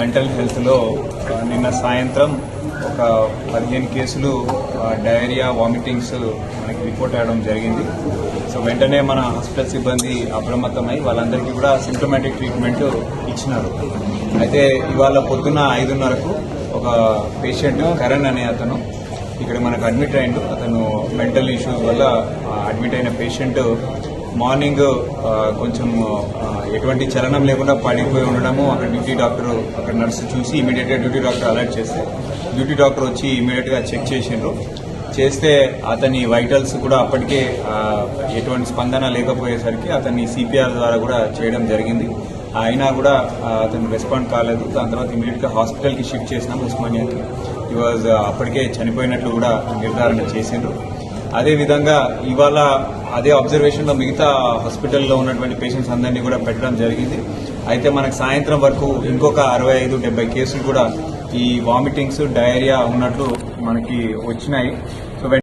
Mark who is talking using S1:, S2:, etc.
S1: Mental హెల్త్లో నిన్న సాయంత్రం ఒక పదిహేను కేసులు డయేరియా వామిటింగ్స్ మనకి రిపోర్ట్ అవ్వడం జరిగింది. సో వెంటనే మన హాస్పిటల్ సిబ్బంది అప్రమత్తమై వాళ్ళందరికీ కూడా సిమ్టమాటిక్ ట్రీట్మెంట్ ఇచ్చినారు. అయితే ఇవాళ పొద్దున్న ఐదున్నరకు ఒక పేషెంట్ కరణ్ అనే అతను ఇక్కడ మనకు అడ్మిట్ అయిండు అతను మెంటల్ ఇష్యూస్ వల్ల అడ్మిట్ అయిన పేషెంట్ మార్నింగ్ కొంచెం ఎటువంటి చలనం లేకుండా పడిపోయి ఉండడము అక్కడ డ్యూటీ డాక్టర్ అక్కడ నర్సు చూసి ఇమీడియట్గా డ్యూటీ డాక్టర్ అలర్ట్ చేస్తే డ్యూటీ డాక్టర్ వచ్చి ఇమీడియట్గా చెక్ చేసిండ్రు. చేస్తే అతని వైటల్స్ కూడా అప్పటికే ఎటువంటి స్పందన లేకపోయేసరికి అతన్ని సిపిఆర్ ద్వారా కూడా చేయడం జరిగింది. అయినా కూడా అతను రెస్పాండ్ కాలేదు. దాని తర్వాత ఇమీడియట్గా హాస్పిటల్కి షిఫ్ట్ చేసినాం ఉస్మానియాకి. ఈ వాజ్ అప్పటికే చనిపోయినట్లు కూడా నిర్ధారణ చేసిండ్రు. అదే విధంగా ఇవాళ అదే అబ్జర్వేషన్లో మిగతా హాస్పిటల్లో ఉన్నటువంటి పేషెంట్స్ అందరినీ కూడా పెట్టడం జరిగింది. అయితే మనకు సాయంత్రం వరకు ఇంకొక అరవై ఐదు డెబ్బై కేసులు కూడా ఈ వామిటింగ్స్ డయేరియా ఉన్నట్లు మనకి వచ్చినాయి. సో